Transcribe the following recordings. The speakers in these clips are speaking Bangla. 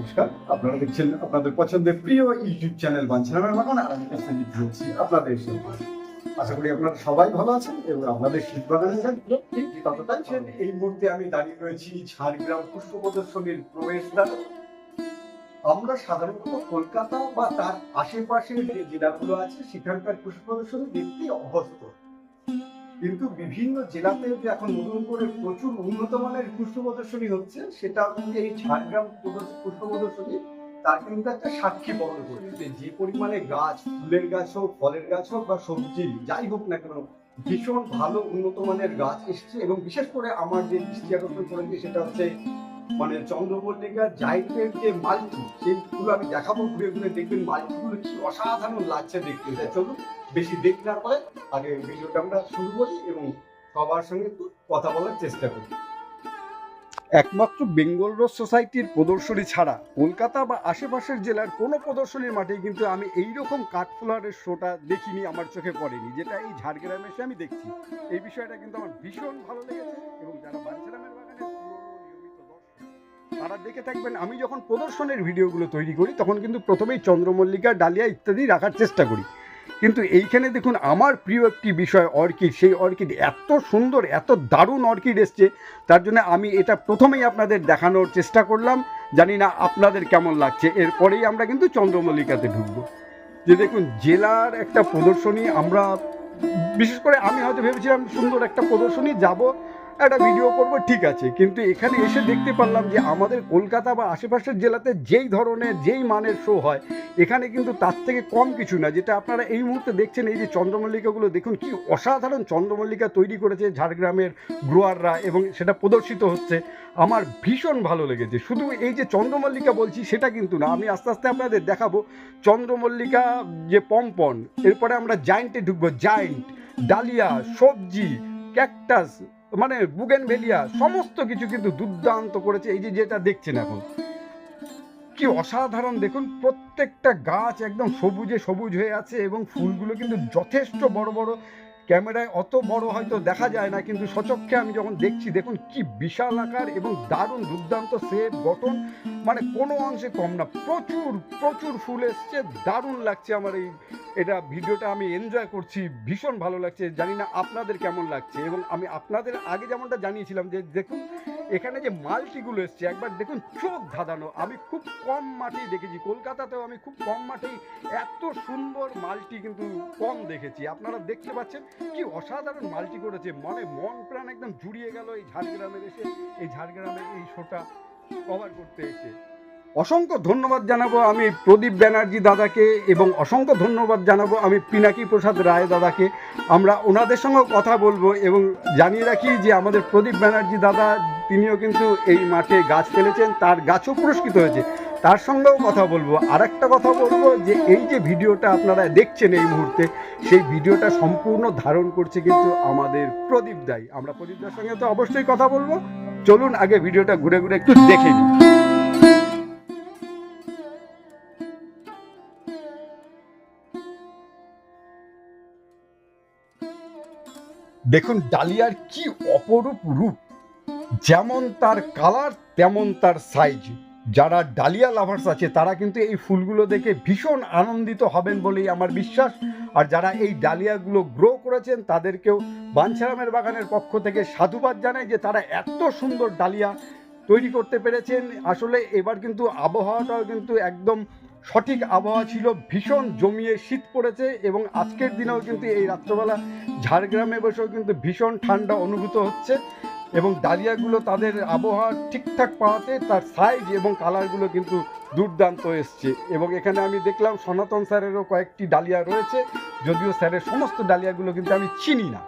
নমস্কার। আপনারা দেখছেন আপনাদের পছন্দের প্রিয় ইউটিউব চ্যানেল বাগান আপনাদের আশা করি আপনারা সবাই ভালো আছেন এবং আপনাদের শীত ততটাই এই মুহূর্তে আমি দাঁড়িয়ে রয়েছি ঝাড়গ্রাম পুষ্প প্রদর্শনীর প্রবেশদ্বার আমরা সাধারণত কলকাতা বা তার আশেপাশের যে জেলাগুলো আছে, সেখানকার পুষ্প প্রদর্শনী দেখতে অভ্যস্ত। কিন্তু বিভিন্ন জেলাতে যে এখন নতুন করে প্রচুর উন্নত মানের পুষ্প প্রদর্শনী হচ্ছে, সেটা এই ঝাড়গ্রাম পুষ্প প্রদর্শনী। তার কিন্তু একটা সাক্ষী বহন করছে যে পরিমাণে গাছ, ফুলের গাছ হোক, ফলের গাছ হোক বা সবজি, যাই হোক না কেন, ভীষণ ভালো উন্নত মানের গাছ এসছে এবং বিশেষ করে আমার যে দৃষ্টি আকর্ষণ করেছে সেটা হচ্ছে মানে চন্দ্রমল্লিকা জাইটের যে মালটি, সেই ফুল আমি দেখাবো, ঘুরে ঘুরে দেখবেন মালটিগুলো কি অসাধারণ লাগছে দেখতে। চলুন, বেশি দেখ না করে আগে ভিডিওটা আমরা শুরু করি এবং সবার সঙ্গে কথা বলার চেষ্টা করি। একমাত্র বেঙ্গল রোড সোসাইটির প্রদর্শনী ছাড়া কলকাতা বা আশেপাশের জেলার কোনো প্রদর্শনীর মাঠে কিন্তু আমি এই রকম কাঠফুলারের শোটা দেখিনি, আমার চোখে পড়েনি, যেটা এই ঝাড়গ্রামে এসে আমি দেখছি। এই বিষয়টা কিন্তু আমার ভীষণ ভালো লেগেছে এবং যারা বাঞ্ছারামের দর্শক, তারা দেখে থাকবেন, আমি যখন প্রদর্শনের ভিডিওগুলো তৈরি করি, তখন কিন্তু প্রথমেই চন্দ্রমল্লিকা, ডালিয়া ইত্যাদি রাখার চেষ্টা করি। কিন্তু এইখানে দেখুন, আমার প্রিয় একটি বিষয় অর্কিড, সেই অর্কিড এত সুন্দর, এত দারুণ অর্কিড এসছে, তার জন্য আমি এটা প্রথমেই আপনাদের দেখানোর চেষ্টা করলাম। জানি না আপনাদের কেমন লাগছে, এরপরেই আমরা কিন্তু চন্দ্রমল্লিকাতে ঢুকবো। যে দেখুন, জেলার একটা প্রদর্শনী, আমরা, বিশেষ করে আমি হয়তো ভেবেছিলাম সুন্দর একটা প্রদর্শনী, যাব একটা ভিডিও করব ঠিক আছে। কিন্তু এখানে এসে দেখতে পারলাম যে আমাদের কলকাতা বা আশেপাশের জেলাতে যেই ধরনের যেই মানের শো হয় এখানে কিন্তু তার থেকে কম কিছু না। যেটা আপনারা এই মুহূর্তে দেখছেন এই যে চন্দ্রমল্লিকাগুলো দেখুন কি অসাধারণ চন্দ্রমল্লিকা তৈরি করেছে ঝাড়গ্রামের গ্রোয়াররা এবং সেটা প্রদর্শিত হচ্ছে। আমার ভীষণ ভালো লেগেছে। শুধু এই যে চন্দ্রমল্লিকা বলছি সেটা কিন্তু না। আমি আস্তে আস্তে আপনাদের দেখাবো। চন্দ্রমল্লিকা যে পম্পন এরপরে আমরা জায়েন্টে ঢুকবো। জায়েন্ট ডালিয়া সবজি ক্যাকটাস মানে বুগেন ভেলিয়া সমস্ত কিছু কিন্তু দুর্দান্ত করেছে। এই যে যেটা দেখছেন এখন, কি অসাধারণ দেখুন, প্রত্যেকটা গাছ একদম সবুজে সবুজ হয়ে আছে এবং ফুলগুলো কিন্তু যথেষ্ট বড় বড় ক্যামেরায় অত বড় হয়তো দেখা যায় না, কিন্তু সচক্ষে আমি যখন দেখছি, দেখুন কি বিশাল আকার এবং দারুণ দুর্দান্ত সেপ গঠন মানে কোনো অংশে কম না, প্রচুর প্রচুর ফুল এসছে, দারুণ লাগছে আমার এই, এটা ভিডিওটা আমি এনজয় করছি, ভীষণ ভালো লাগছে, জানি না আপনাদের কেমন লাগছে, এবং আমি আপনাদের আগে যেমনটা জানিয়েছিলাম যে দেখুন এখানে যে মাল্টিগুলো এসছে, একবার দেখুন, চোখ ধাঁধানো। আমি খুব কম মাটি দেখেছি, কলকাতাতেও আমি খুব কম মাটি এত সুন্দর মালটি কিন্তু কম দেখেছি। আপনারা দেখতে পাচ্ছেন কি অসাধারণ মালটি করেছে। মনে মন প্রাণ একদম জুড়িয়ে গেল এই ঝাড়গ্রামের এসে, এই ঝাড়গ্রামের এই শোটা কভার করতে এসে। অসংখ্য ধন্যবাদ জানাব আমি প্রদীপ ব্যানার্জি দাদাকে এবং অসংখ্য ধন্যবাদ জানাব আমি পিনাকি প্রসাদ রায় দাদাকে। আমরা ওনাদের সঙ্গেও কথা বলব এবং জানিয়ে রাখি যে আমাদের প্রদীপ ব্যানার্জি দাদা, তিনিও কিন্তু এই মাঠে গাছ ফেলেছেন, তার গাছও পুরস্কৃত হয়েছে। তার সঙ্গেও কথা বলব। আর একটা কথা বলব যে এই যে ভিডিওটা আপনারা দেখছেন এই মুহূর্তে, সেই ভিডিওটা সম্পূর্ণ ধারণ করছে কিন্তু আমাদের প্রদীপ দাই। আমরা প্রদীপ দার সঙ্গে তো অবশ্যই কথা বলব। চলুন আগে ভিডিওটা ঘুরে ঘুরে একটু দেখে নিই। দেখুন ডালিয়ার কি অপরূপ রূপ। যেমন তার কালার তেমন তার সাইজ যারা ডালিয়া লাভার্স আছে, তারা কিন্তু এই ফুলগুলো দেখে ভীষণ আনন্দিত হবেন বলেই আমার বিশ্বাস। আর যারা এই ডালিয়াগুলো গ্রো করেছেন, তাদেরকেও বাঞ্ছারামের বাগানের পক্ষ থেকে সাধুবাদ জানাই যে তারা এত সুন্দর ডালিয়া তৈরি করতে পেরেছেন। আসলে এবার কিন্তু আবহাওয়াটাও কিন্তু একদম সঠিক আবহাওয়া ছিল, ভীষণ জমিয়ে শীত পড়েছে এবং আজকের দিনেও কিন্তু এই রাত্রবেলা ঝাড়গ্রামে বসেও কিন্তু ভীষণ ঠান্ডা অনুভূত হচ্ছে এবং ডালিয়াগুলো তাদের আবহাওয়া ঠিকঠাক পাওয়াতে তার সাইজ এবং কালারগুলো কিন্তু দুর্দান্ত এসছে। এবং এখানে আমি দেখলাম সনাতন স্যারেরও কয়েকটি ডালিয়া রয়েছে, যদিও স্যারের সমস্ত ডালিয়াগুলো কিন্তু আমি চিনি না।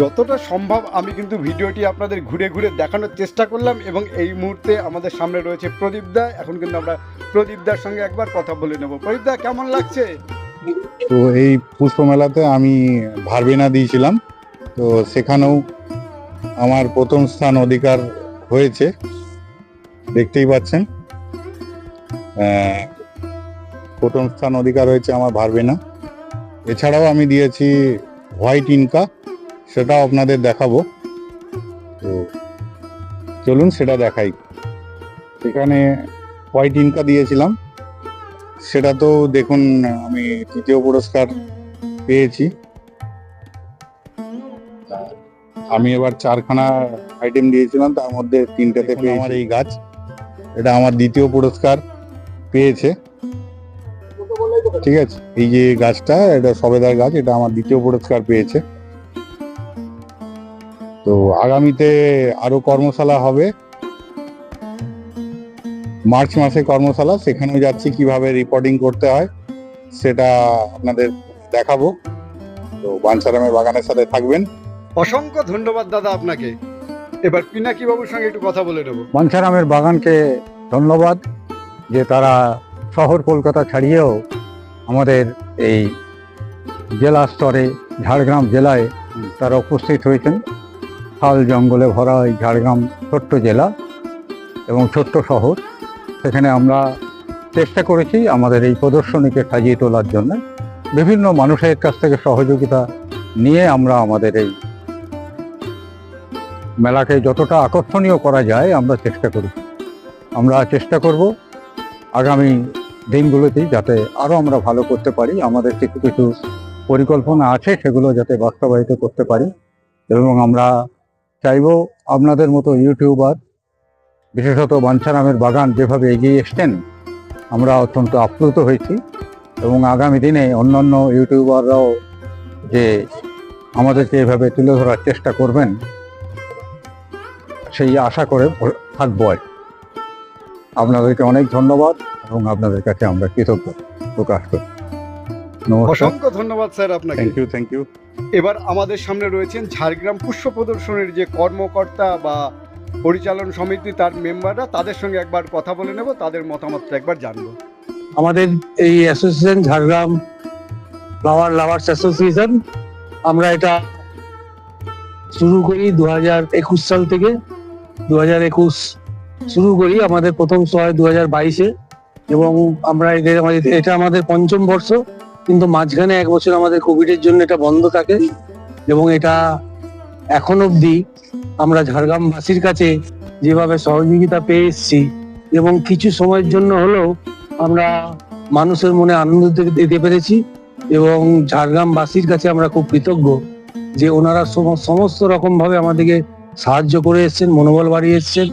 যতটা সম্ভব আমি কিন্তু ভিডিওটি আপনাদের ঘুরে ঘুরে দেখানোর চেষ্টা করলাম এবং এই মুহূর্তে আমাদের সামনে রয়েছে প্রদীপ দা। এখন কিন্তু আমরা প্রদীপ দার সঙ্গে একবার কথা বলে নেব। প্রদীপ দা, কেমন লাগছে? তো এই পুষ্প মেলাতে আমি ভারবেনা দিয়েছিলাম। তো সেখানেও আমার প্রথম স্থান অধিকার হয়েছে। দেখতেই পাচ্ছেন। প্রথম স্থান অধিকার হয়েছে আমার ভারবেনা। এছাড়াও আমি দিয়েছি হোয়াইট ইনকা। সেটাও আপনাদের দেখাবো। তো চলুন সেটা দেখাই। সেখানে হোয়াইট ইনকা দিয়েছিলাম। সেটা তো দেখুন আমি তৃতীয় পুরস্কার পেয়েছি। আমি এবার চারখানা আইটেম দিয়েছিলাম তার মধ্যে তিনটাতে পেয়ে আমার এই গাছ। এটা আমার দ্বিতীয় পুরস্কার পেয়েছে। ঠিক আছে? এই যে গাছটা এটা সবেদার গাছ এটা আমার দ্বিতীয় পুরস্কার পেয়েছে। তো আগামীতে আরও কর্মশালা হবে। মার্চ মাসে কর্মশালা সেখানেও যাচ্ছি কীভাবে রিপোর্টিং করতে হয় সেটা আপনাদের দেখাবো। তো বাঞ্ছারামের বাগানের সাথে থাকবেন। অসংখ্য ধন্যবাদ দাদা আপনাকে। এবার পিনাকি বাবুর সঙ্গে একটু কথা বলে নেব। বাঞ্ছারামের বাগানকে ধন্যবাদ যে তারা শহর কলকাতা ছাড়িয়েও আমাদের এই জেলা স্তরে ঝাড়গ্রাম জেলায় তারা উপস্থিত হয়েছেন। খাল জঙ্গলে ভরা এই ঝাড়গ্রাম ছোট্ট জেলা এবং ছোট্ট শহর। সেখানে আমরা চেষ্টা করেছি আমাদের এই প্রদর্শনীকে সাজিয়ে তোলার জন্য। বিভিন্ন মানুষের কাছ থেকে সহযোগিতা নিয়ে আমরা আমাদের এই মেলাকে যতটা আকর্ষণীয় করা যায় আমরা চেষ্টা করি। আমরা চেষ্টা করব আগামী দিনগুলোতেই যাতে আরও আমরা ভালো করতে পারি। আমাদের কিছু কিছু পরিকল্পনা আছে সেগুলো যাতে বাস্তবায়িত করতে পারি। এবং আমরা চাইব আপনাদের মতো ইউটিউবার, বিশেষত বাঞ্ছারামের বাগান যেভাবে এগিয়ে এসছেন, আমরা অত্যন্ত আপ্লুত হয়েছি এবং আগামী দিনে অন্যান্য ইউটিউবাররাও যে আমাদেরকে এভাবে তুলে ধরার চেষ্টা করবেন, সেই আশা করে থাকব আর আপনাদেরকে অনেক ধন্যবাদ এবং আপনাদের কাছে আমরা কৃতজ্ঞ প্রকাশ করি অসংখ্য ধন্যবাদ স্যার আপনাকে। থ্যাংক ইউ থ্যাংক ইউ এবার আমাদের সামনে রয়েছেন ঝাড়গ্রাম পুষ্প প্রদর্শনীর যে কর্মকর্তা বা পরিচালন সমিতি তার মেম্বাররা তাদের সঙ্গে একবার কথা বলে নেব তাদের মতামতটা একবার জানব। আমাদের এই association Jhargram flower lovers association আমরা এটা শুরু করি দু হাজার একুশ সাল থেকে। দু হাজার একুশ শুরু করি আমাদের প্রথম সহায় দু হাজার বাইশে এবং আমরা আমাদের এটা আমাদের পঞ্চম বর্ষ। কিন্তু মাঝখানে এক বছর আমাদের কোভিডের জন্য এটা বন্ধ থাকে এবং এটা এখন অবধি আমরা ঝাড়গ্রামবাসীর কাছে যেভাবে সহযোগিতা পেয়ে এসেছি এবং কিছু সময়ের জন্য হলেও আমরা মানুষের মনে আনন্দ দিতে পেরেছি এবং ঝাড়গ্রামবাসীর কাছে আমরা খুব কৃতজ্ঞ যে ওনারা সম- সমস্ত রকম ভাবে আমাদেরকে সাহায্য করে এসেছেন, মনোবল বাড়িয়ে এসেছেন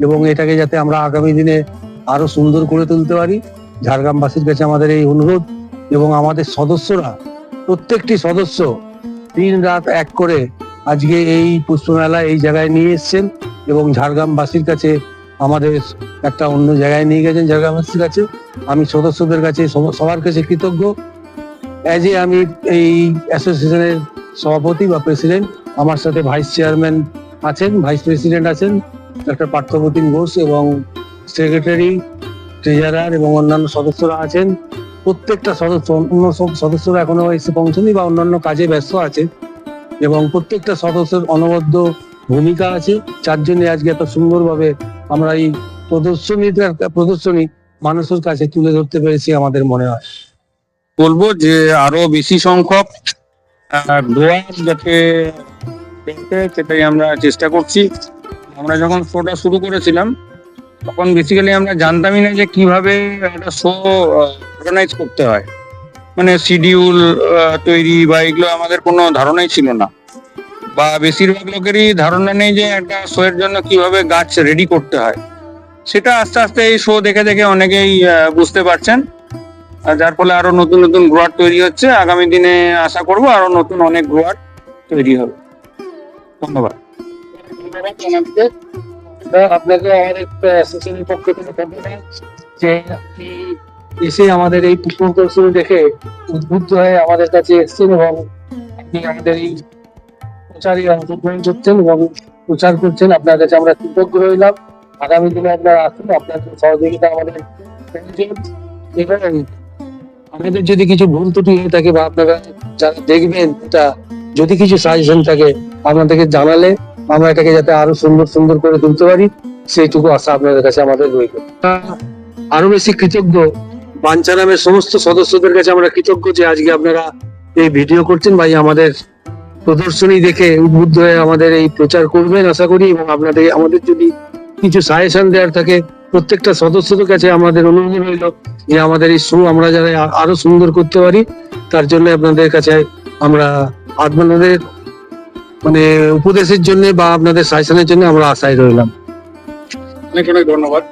এবং এটাকে যাতে আমরা আগামী দিনে আরও সুন্দর করে তুলতে পারি। ঝাড়গ্রামবাসীর কাছে আমাদের এই অনুরোধ। এবং আমাদের সদস্যরা, প্রত্যেকটি সদস্য দিন রাত এক করে আজকে এই পুষ্পমেলা এই জায়গায় নিয়ে এসেছেন এবং ঝাড়গ্রামবাসীর কাছে আমাদের একটা অন্য জায়গায় নিয়ে গেছেন, ঝাড়গ্রামবাসীর কাছে। আমি সদস্যদের কাছে সবার কাছে কৃতজ্ঞ। অ্যাজ এ আমি এই অ্যাসোসিয়েশনের সভাপতি বা প্রেসিডেন্ট আমার সাথে ভাইস চেয়ারম্যান আছেন ভাইস প্রেসিডেন্ট আছেন ডক্টর পার্থপ্রতিম ঘোষ এবং সেক্রেটারি ট্রেজারার এবং অন্যান্য সদস্যরা আছেন। প্রত্যেকটা সদস্য, অন্য সব সদস্যরা এখনও এসে পৌঁছনি বা অন্যান্য কাজে ব্যস্ত আছে এবং প্রত্যেকটা সদস্যের অনবদ্য ভূমিকা আছে। চারজনে আজকে এত সুন্দরভাবে আমরা এই প্রদর্শনীটা প্রদর্শনী মানুষের কাছে তুলে ধরতে পেরেছি আমাদের মনে হয়। বলব যে আরও বেশি সংখ্যক ডোয়ার যাতে সেটাই আমরা চেষ্টা করছি। আমরা যখন শোটা শুরু করেছিলাম, তখন বেসিক্যালি আমরা জানতামই না যে কীভাবে একটা শো অর্গানাইজ করতে হয়। মানে শিডিউল তৈরি বা এগুলো আমাদের কোনো ধারণাই ছিল না। বা বেশিরভাগ লোকেরই ধারণা নেই যে একটা শো এর জন্য কীভাবে গাছ রেডি করতে হয়। সেটা আস্তে আস্তে এই শো দেখে দেখে অনেকেই বুঝতে পারছেন। যার ফলে আরও নতুন নতুন গ্রোয়ার তৈরি হচ্ছে। আগামী দিনে আশা করব আরও নতুন অনেক গ্রোয়ার তৈরি হবে। ধন্যবাদ। আপনাকে আমাদের পক্ষ থেকে যে আপনি এসে আমাদের এই পুষ্প প্রদর্শনী দেখে উদ্বুদ্ধ হয়ে আমাদের কাছে এসেছেন এবং আমাদের এই প্রচারে অংশগ্রহণ করছেন এবং প্রচার করছেন। আপনার কাছে আমরা কৃতজ্ঞ রইলাম আগামী দিনে আপনারা আসুন, আপনার সহযোগিতা আমাদের আমাদের যদি কিছু ভুল ত্রুটি হয়ে থাকে বা আপনারা যারা দেখবেন এটা যদি কিছু সাজেশন থাকে, আপনাদেরকে জানালে আমরা এটাকে যাতে আরও সুন্দর সুন্দর করে তুলতে পারি। সেইটুকু আশা আপনাদের কাছে আমাদের রইল। আরও বেশি কৃতজ্ঞ বাঞ্ছারামের সমস্ত সদস্যদের কাছে আমরা কৃতজ্ঞ যে আজকে আপনারা এই ভিডিও করছেন। ভাই, আমাদের প্রদর্শনী দেখে উদ্বুদ্ধ হয়ে আমাদের এই প্রচার করবেন আশা করি এবং আপনাদের, আমাদের যদি কিছু সাজেশন দেওয়ার থাকে, প্রত্যেকটা সদস্যদের কাছে আমাদের অনুরোধ রইল যে আমাদের এই শো আমরা যারা আরও সুন্দর করতে পারি। তার জন্য আপনাদের কাছে আমরা আপনাদের মানে উপদেশের জন্য বা আপনাদের সাজেশনের জন্য আমরা আশায় রইলাম। অনেক অনেক ধন্যবাদ।